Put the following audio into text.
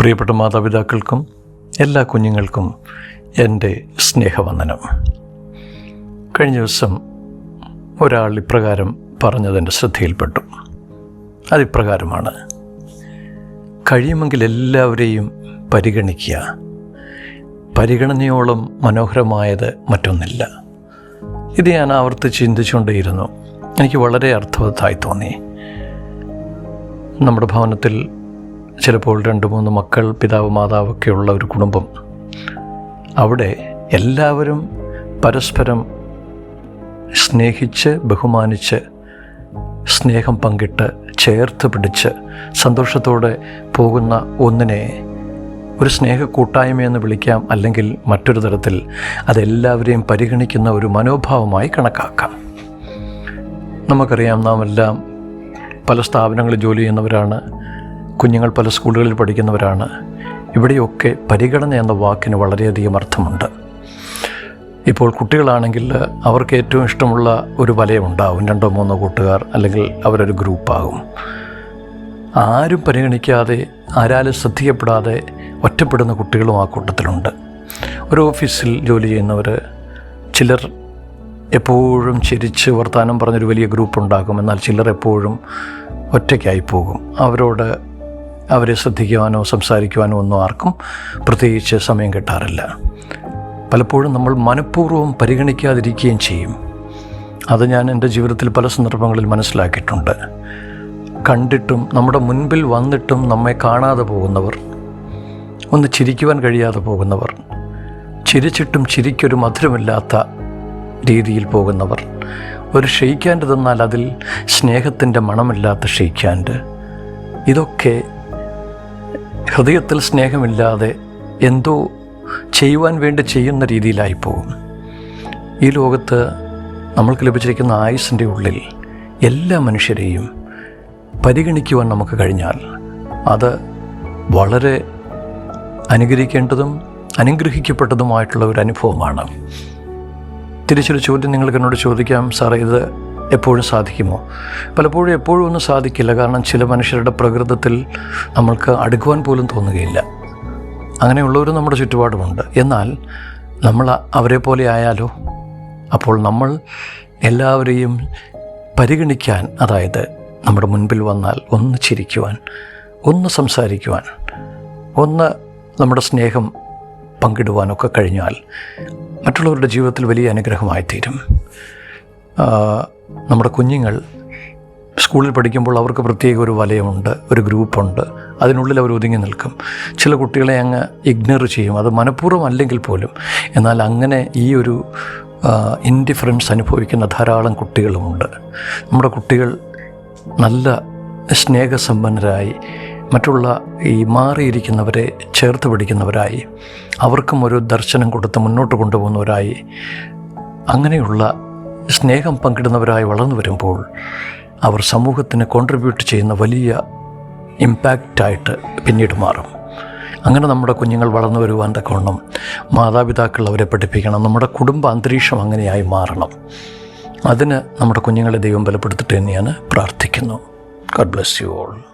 പ്രിയപ്പെട്ട മാതാപിതാക്കൾക്കും എല്ലാ കുഞ്ഞുങ്ങൾക്കും എന്റെ സ്നേഹവന്ദനം. കഴിഞ്ഞ ദിവസം ഒരാൾ ഇപ്രകാരം പറഞ്ഞതെന്റെ ശ്രദ്ധയിൽപ്പെട്ടു. അതിപ്രകാരമാണ് കഴിയുമെങ്കിൽ എല്ലാവരെയും പരിഗണിക്കുക. പരിഗണനയോളം മനോഹരമായത് മറ്റൊന്നില്ല. ഇത് ഞാൻ ആവർത്തിച്ച് ചിന്തിച്ചുകൊണ്ടേയിരുന്നു. എനിക്ക് വളരെ അർത്ഥവത്തായി തോന്നി. നമ്മുടെ ഭവനത്തിൽ ചിലപ്പോൾ രണ്ട് മൂന്ന് മക്കൾ പിതാവ് മാതാവൊക്കെ ഉള്ള ഒരു കുടുംബം. അവിടെ എല്ലാവരും പരസ്പരം സ്നേഹിച്ച് ബഹുമാനിച്ച് സ്നേഹം പങ്കിട്ട് ചേർത്ത് പിടിച്ച് സന്തോഷത്തോടെ പോകുന്ന ഒന്നിനെ ഒരു സ്നേഹ കൂട്ടായ്മയെന്ന് വിളിക്കാം അല്ലെങ്കിൽ മറ്റൊരു തരത്തിൽ അതെല്ലാവരെയും പരിഗണിക്കുന്ന ഒരു മനോഭാവമായി കണക്കാക്കാം. നമുക്കറിയാം നാം എല്ലാം പല സ്ഥാപനങ്ങളിൽ ജോലി ചെയ്യുന്നവരാണ്. കുഞ്ഞുങ്ങൾ പല സ്കൂളുകളിൽ പഠിക്കുന്നവരാണ്. ഇവിടെയൊക്കെ പരിഗണന എന്ന വാക്കിന് വളരെയധികം അർത്ഥമുണ്ട്. ഇപ്പോൾ കുട്ടികളാണെങ്കിൽ അവർക്ക് ഏറ്റവും ഇഷ്ടമുള്ള ഒരു വലയമുണ്ടാവും രണ്ടോ മൂന്നോ കൂട്ടുകാർ അല്ലെങ്കിൽ അവരൊരു ഗ്രൂപ്പാകും. ആരും പരിഗണിക്കാതെ ആരാലും ശ്രദ്ധിക്കപ്പെടാതെ ഒറ്റപ്പെടുന്ന കുട്ടികളും ആ കൂട്ടത്തിലുണ്ട്. ഒരു ഓഫീസിൽ ജോലി ചെയ്യുന്നവർ ചിലർ എപ്പോഴും ചിരിച്ച് വർത്തമാനം പറഞ്ഞൊരു വലിയ ഗ്രൂപ്പ് ഉണ്ടാക്കും എന്നാൽ ചിലർ എപ്പോഴും ഒറ്റയ്ക്കായി പോകും. അവരോട് അവരെ ശ്രദ്ധിക്കുവാനോ സംസാരിക്കുവാനോ ഒന്നും ആർക്കും പ്രത്യേകിച്ച് സമയം കിട്ടാറില്ല. പലപ്പോഴും നമ്മൾ മനഃപൂർവം പരിഗണിക്കാതിരിക്കുകയും ചെയ്യും. അത് ഞാൻ എന്റെ ജീവിതത്തിൽ പല സന്ദർഭങ്ങളിൽ മനസ്സിലാക്കിയിട്ടുണ്ട്. കണ്ടിട്ടും നമ്മുടെ മുൻപിൽ വന്നിട്ടും നമ്മെ കാണാതെ പോകുന്നവർ ഒന്ന് ചിരിക്കുവാൻ കഴിയാതെ പോകുന്നവർ ചിരിച്ചിട്ടും ചിരിക്കൊരു മധുരമില്ലാത്ത രീതിയിൽ പോകുന്നവർ ഒരു ഷെയ്ക്കാന്റെ തന്നാൽ അതിൽ സ്നേഹത്തിന്റെ മണമില്ലാത്ത ഷെയ്ക്കാന്റെ ഇതൊക്കെ ഹൃദയത്തിൽ സ്നേഹമില്ലാതെ എന്തോ ചെയ്യുവാൻ വേണ്ടി ചെയ്യുന്ന രീതിയിലായി പോകും ഈ ലോകത്ത് നമ്മൾക്ക് ലഭിച്ചിരിക്കുന്ന ആയുസിന്റെ ഉള്ളിൽ എല്ലാ മനുഷ്യരെയും പരിഗണിക്കുവാൻ നമുക്ക് കഴിഞ്ഞാൽ അത് വളരെ അനുകരിക്കേണ്ടതും അനുഗ്രഹിക്കപ്പെട്ടതുമായിട്ടുള്ള ഒരു അനുഭവമാണ്. തിരിച്ചൊരു ചോദ്യം നിങ്ങൾക്ക് എന്നോട് ചോദിക്കാം സാറേ ഇത് എപ്പോഴും സാധിക്കുമോ? പലപ്പോഴും എപ്പോഴും ഒന്നും സാധിക്കില്ല. കാരണം ചില മനുഷ്യരുടെ പ്രകൃതത്തിൽ നമ്മൾക്ക് അടുക്കുവാൻ പോലും തോന്നുകയില്ല. അങ്ങനെയുള്ളവരും നമ്മുടെ ചുറ്റുപാടുമുണ്ട്. എന്നാൽ നമ്മൾ അവരെ പോലെ ആയാലോ? അപ്പോൾ നമ്മൾ എല്ലാവരെയും പരിഗണിക്കാൻ അതായത് നമ്മുടെ മുൻപിൽ വന്നാൽ ഒന്ന് ചിരിക്കുവാൻ ഒന്ന് സംസാരിക്കുവാൻ ഒന്ന് നമ്മുടെ സ്നേഹം പങ്കിടുവാനൊക്കെ കഴിഞ്ഞാൽ മറ്റുള്ളവരുടെ ജീവിതത്തിൽ വലിയ അനുഗ്രഹമായി തീരും ആ, നമ്മുടെ കുഞ്ഞുങ്ങൾ സ്കൂളിൽ പഠിക്കുമ്പോൾ അവർക്ക് പ്രത്യേക ഒരു വലയമുണ്ട് ഒരു ഗ്രൂപ്പുണ്ട്. അതിനുള്ളിൽ അവർ ഒതുങ്ങി നിൽക്കും. ചില കുട്ടികളെ അങ്ങ് ഇഗ്നോർ ചെയ്യും. അത് മനഃപൂർവം അല്ലെങ്കിൽ പോലും. എന്നാൽ അങ്ങനെ ഈ ഒരു ഇൻഡിഫറൻസ് അനുഭവിക്കുന്ന ധാരാളം കുട്ടികളുമുണ്ട്. നമ്മുടെ കുട്ടികൾ നല്ല സ്നേഹസമ്പന്നരായി മറ്റുള്ള ഈ മാറിയിരിക്കുന്നവരെ ചേർത്ത് പിടിക്കുന്നവരായി അവർക്കും ഒരു ദർശനം കൊടുത്ത് മുന്നോട്ട് കൊണ്ടുപോകുന്നവരായി അങ്ങനെയുള്ള സ്നേഹം പങ്കിടുന്നവരായി വളർന്നു വരുമ്പോൾ അവർ സമൂഹത്തിന് കോൺട്രിബ്യൂട്ട് ചെയ്യുന്ന വലിയ ഇമ്പാക്റ്റായിട്ട് പിന്നീട് മാറും. അങ്ങനെ നമ്മുടെ കുഞ്ഞുങ്ങൾ വളർന്നു വരുവാൻ തക്കവണ്ണം മാതാപിതാക്കൾ അവരെ പഠിപ്പിക്കണം. നമ്മുടെ കുടുംബ അന്തരീക്ഷം അങ്ങനെയായി മാറണം. അതിന് നമ്മുടെ കുഞ്ഞുങ്ങളെ ദൈവം ബലപ്പെടുത്തിട്ട് തന്നെയാണ് പ്രാർത്ഥിക്കുന്നു. God bless you all